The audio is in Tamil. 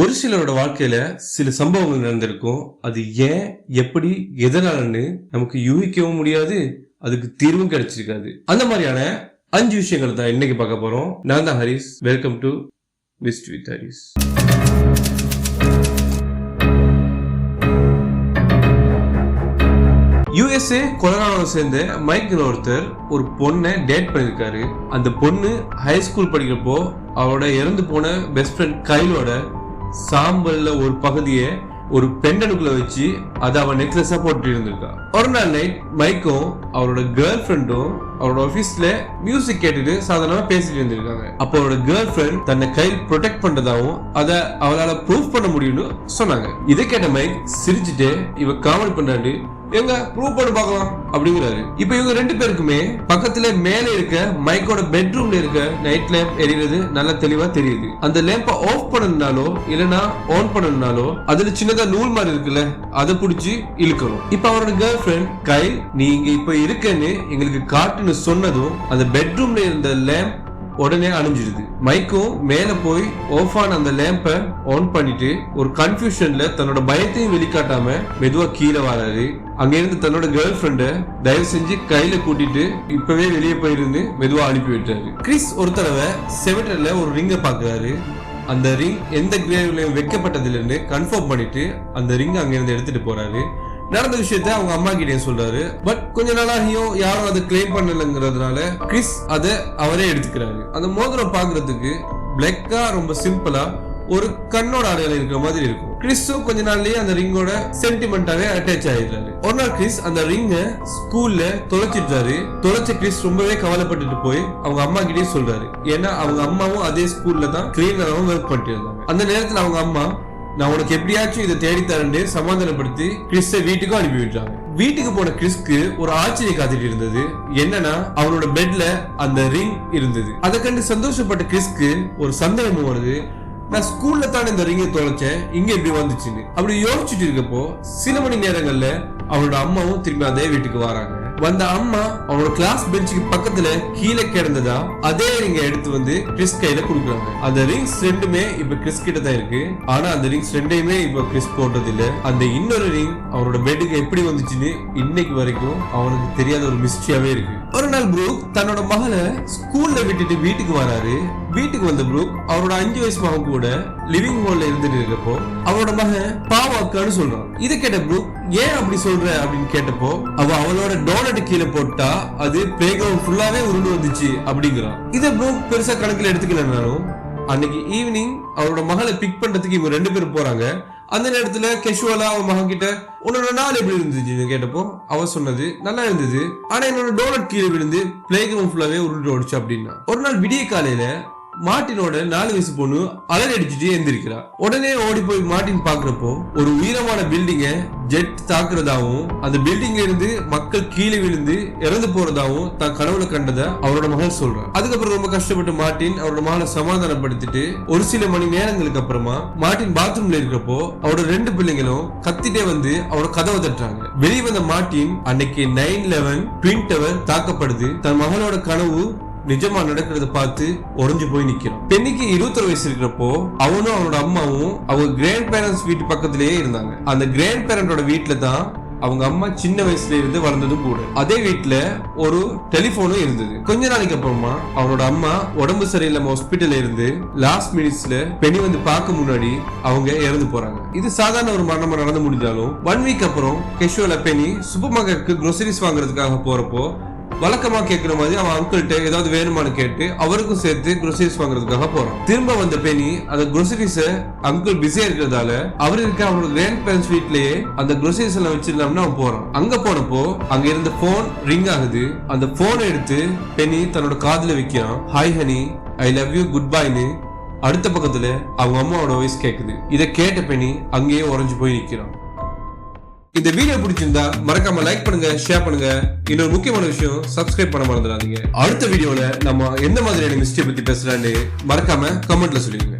ஒரு சிலரோட வாழ்க்கையில சில சம்பவங்கள் நடந்திருக்கும். அது ஏன் எப்படி எதனாலன்னு நமக்கு யூகிக்கவும் முடியாது அதுக்கு தீர்வும் கிடைச்சிருக்காது. அந்த மாதிரியான அஞ்சு விஷயங்கள் தான் இன்னைக்கு பார்க்க போறோம். நான் தான் Haris. Welcome to visit with Haris USA கொலராடோவை சேர்ந்த மைக்கேல் ஒருத்தர் ஒரு பொண்ணை டேட் பண்ணியிருக்காரு. அந்த பொண்ணு ஹை ஸ்கூல் படிக்கிறப்போ அவரோட இறந்து போன பெஸ்ட் ஃப்ரெண்ட் கைலோட சாம்பல்ல ஒரு பகுதியை ஒரு பெண்டனுக்குள்ள வச்சு அதை அவன் நெக்லஸா போட்டு இருந்திருக்கா ஒரு நாள் நைட் மைக்கும் அவரோட கேர்ள் ஃப்ரெண்டும் அவரோட ஆஃபீஸ்ல மியூசிக் கேட்டுட்டு சாதாரணமா பேசிட்டு இருந்திருக்காங்க. அப்போ அவரோட கேர்ள் ஃப்ரெண்ட் தன்னை கையில் ப்ரொடெக்ட் பண்றதாவும் அதை அவளால ப்ரூஃப் பண்ண முடியும்னு சொன்னாங்க. இதை கேட்ட மைக் சிரிச்சுட்டு இவ காமெடி பண்ணாண்டு எங்க ப்ரூவ் பண்ணி பார்க்கலாம் அப்படிங்கிறாரு. இப்போ இவங்க ரெண்டு பேருக்குமே பக்கத்துல மேல இருக்க மைக்கோட பெட்ரூம்ல இருக்க நைட் லேம்ப் எரியுறது நல்லா தெளிவா தெரியுது. அந்த லேம்ப ஆஃப் பண்ணனாலோ இல்லனா ஆன் பண்ணனாலோ அதுல சின்னதா நூல் மாதிரி இருக்குல்ல அதை புடிச்சு இழுக்கணும். இப்போ அவரோட கேர்ள் ஃப்ரெண்ட் கைல் நீ இங்க இப்ப இருக்கன்னு எங்களுக்கு காட்டுன்னு சொன்னதும் அந்த பெட்ரூம்ல இருந்த லேம்ப் உடனே அணிஞ்சிடுது மைக்கும் மேல போய் ஆஃப் ஆன அந்த லேம்ப ஆன் பண்ணிட்டு ஒரு கன்ஃபியூஷன்ல தன்னோட பயத்தையும் வெளிக்காட்டாம மெதுவா கீழே வராரு. அங்கிருந்து தன்னோட கேர்ள் ஃப்ரெண்ட தயவு செஞ்சு கையில கூட்டிட்டு இப்பவே வெளியே போயிருந்து மெதுவா அனுப்பி விட்டாரு. கிறிஸ் ஒரு தடவை செவட்டர்ல ஒரு ரிங்க பாக்குறாரு. அந்த ரிங் எந்த கிரேவ்லயும் வைக்கப்பட்டதில்லைன்னு கன்ஃபார்ம் பண்ணிட்டு அந்த ரிங் அங்கிருந்து எடுத்துட்டு போறாரு. நடந்த விஷயத்த அவங்க அம்மா கிட்டே சொல்றாரு. பட் கொஞ்ச நாளாகியும் யாரும் அதை கிளைம் பண்ணலங்கிறதுனால கிறிஸ் அதை அவரே எடுத்துக்கிறாரு. அந்த மோதிரம் பாக்குறதுக்கு பிளாக்கா ரொம்ப சிம்பிளா ஒரு கண்ணோட அடையாளம் இருக்கிற மாதிரி இருக்கும். கிறிஸும் கொஞ்ச நாள்லயே அந்த ரிங்கோட சென்டிமெண்டாவே அட்டாச் ஆயிடுறாரு. ஒரு நாள் கிறிஸ் அந்த ரிங்க ஸ்கூல்ல தொலைச்சிட்டாரு தொலைச்ச கிறிஸ் ரொம்பவே கவலைப்பட்டுட்டு போய் அவங்க அம்மா கிட்டே சொல்றாரு. ஏன்னா அவங்க அம்மாவும் அதே ஸ்கூல்ல தான் கிளீனராகவும் ஒர்க் பண்ணிட்டு இருந்தாங்க. அந்த நேரத்துல அவங்க அம்மா நான் உனக்கு எப்படியாச்சும் இதை தேடி சமாதானப்படுத்தி கிறிஸ்ட வீட்டுக்கும் அனுப்பி விட்டாங்க வீட்டுக்கு போன கிறிஸ்க்கு ஒரு ஆச்சரிய காத்துட்டு இருந்தது. என்னன்னா அவனோட பெட்ல அந்த ரிங் இருந்தது. அதை கண்டு சந்தோஷப்பட்ட கிறிஸ்க்கு ஒரு சந்தேகமும் வருது. நான் ஸ்கூல்ல தானே இந்த ரிங்கை தொலைச்சேன். இங்க இப்படி வந்துச்சுன்னு. அப்படி யோசிச்சுட்டு இருக்கப்போ சில மணி நேரங்கள்ல அவனோட அம்மாவும் திரும்பி அதே வீட்டுக்கு வராங்க. வந்த அம்மா அவனோட கிளாஸ் பெஞ்சுக்கு பக்கத்துல கீழே கிடந்ததா அதே ரிங்க எடுத்து வந்து கிறிஸ் கையில கொடுக்குறாங்க. அந்த ரிங்ஸ் ரெண்டுமே இப்ப கிறிஸ் கிட்ட தான் இருக்கு. ஆனா அந்த ரிங்ஸ் ரெண்டையுமே இப்ப கிறிஸ் போடுறது இல்ல அந்த இன்னொரு ரிங் அவனோட பெட்டுக்கு எப்படி வந்துச்சுன்னு இன்னைக்கு வரைக்கும் அவனுக்கு தெரியாத ஒரு மிஸ்ட்ரியாவே இருக்கு. ஒரு நாள் ப்ரூக் தன்னோட மகளை ஸ்கூல்ல விட்டுட்டு வீட்டுக்கு வராரு. வீட்டுக்கு வந்த ப்ரூக் அவரோட அஞ்சு வயசு மகன் கூட லிவிங் ஹால்ல இருந்துட்டு இருக்கப்போ அவரோட மகன் பாவாக்கான்னு சொல்றான். இதை கேட்ட ப்ரூக் ஏன் அப்படி சொல்ற? அப்படின்னு கேட்டப்போ அவ அவளோட டோனட் கீழே போட்டா அது பிளே கிரவுண்ட் ஃபுல்லாவே உருண்டு வந்துச்சு அப்படிங்கிறான். இதை ப்ரூக் பெருசா கணக்குல எடுத்துக்கலனாலும் அன்னைக்கு ஈவினிங் அவரோட மகளை பிக் பண்றதுக்கு இவங்க ரெண்டு பேரும் போறாங்க. அந்த நேரத்துல கெஷுவலா அவன் மகன் கிட்ட உன்னோட நாள் எப்படி இருந்துச்சு? கேட்டப்போ அவ சொன்னது நல்லா இருந்தது. ஆனா என்னோட டோனட் கீழே விழுந்து பிளே கிரவுண்ட் ஃபுல்லாவே உருண்டு ஓடிச்சு அப்படின்னா. ஒரு நாள் விடிய காலையில மார்ட்டினோட நாலு வயசு பொண்ணு அலறி அடிச்சுட்டு எந்திரிக்கிறா உடனே ஓடி போய் மார்ட்டின் பாக்குறப்போ ஒரு உயரமான பில்டிங்க ஜெட் தாக்குறதாவும் அந்த பில்டிங்ல இருந்து மக்கள் கீழே விழுந்து இறந்து போறதாவும் தான் கனவுல கண்டதை அவரோட மகள் சொல்றான் அதுக்கப்புறம் ரொம்ப கஷ்டப்பட்டு மார்ட்டின் அவரோட மகளை சமாதானப்படுத்திட்டு ஒரு சில மணி நேரங்களுக்கு அப்புறமா மார்ட்டின் பாத்ரூம்ல இருக்கிறப்போ அவரோட ரெண்டு பிள்ளைங்களும் கத்திட்டே வந்து அவரோட கதவை தட்டுறாங்க. வெளியே வந்த மார்ட்டின் அன்னைக்கு நைன் லெவன் ட்வின் டவர் தாக்கப்படுது. தன் மகளோட கனவு நிஜமா நடக்கிறத பார்த்து உறைஞ்சு போய் நிக்கிறான் பெண்ணிக்கு இருபத்தொரு வயசு இருக்கிறப்போ அவனும் அவனோட அம்மாவும் அவங்க கிராண்ட் பேரண்ட்ஸ் வீட்டு பக்கத்திலேயே இருந்தாங்க. அந்த கிராண்ட் பேரண்டோட வீட்டுல தான் அவங்க அம்மா சின்ன வயசுல இருந்து வளர்ந்ததும் கூட. அதே வீட்டுல ஒரு டெலிபோனும் இருந்தது. கொஞ்ச நாளைக்கு அப்புறமா அவனோட அம்மா உடம்பு சரியில்லாம ஹாஸ்பிட்டல்ல இருந்து லாஸ்ட் மினிட்ஸ்ல பெனி வந்து பார்க்க முன்னாடி அவங்க இறந்து போறாங்க. இது சாதாரண ஒரு மரணமா நடந்து முடிஞ்சாலும் ஒன் வீக் அப்புறம் கெஷுவல பெனி சூப்பர் மார்க்கெட்டுக்கு groceries வாங்குறதுக்காக போறப்போ வழக்கமாக கேட்குற மாதிரி அவன் அங்கிள்கிட்ட ஏதாவது வேணுமான்னு கேட்டு அவருக்கும் சேர்த்து குரோசரிஸ் வாங்குறதுக்காக போறான். திரும்ப வந்த பெனி அந்த groceries அங்கிள் பிஸியா இருக்கிறதால அவர் இருக்க அவரோட கிராண்ட் பேரண்ட்ஸ் வீட்லயே அந்த குரோசரிஸ் எல்லாம் வச்சிருந்தோம்னு அவன் போறான். அங்க போனப்போ அங்க இருந்த போன் ரிங் ஆகுது. அந்த போனை எடுத்து பெனி தன்னோட காதுல வைக்கிறான். Hi honey I love you good பைன்னு அடுத்த பக்கத்துல அவங்க அம்மாவோட வாய்ஸ் கேக்குது. இதை கேட்ட பெனி அங்கேயே உறைஞ்சு போய் நிக்கிறான். இந்த வீடியோ பிடிச்சிருந்தா மறக்காம லைக் பண்ணுங்க ஷேர் பண்ணுங்க. இன்னொரு முக்கியமான விஷயம் சப்ஸ்கிரைப் பண்ண மறந்துடாதீங்க. அடுத்த வீடியோல நம்ம எந்த மாதிரியான மிஸ்டேக் பத்தி பேசலான்னு மறக்காம கமெண்ட்ல சொல்லிடுங்க.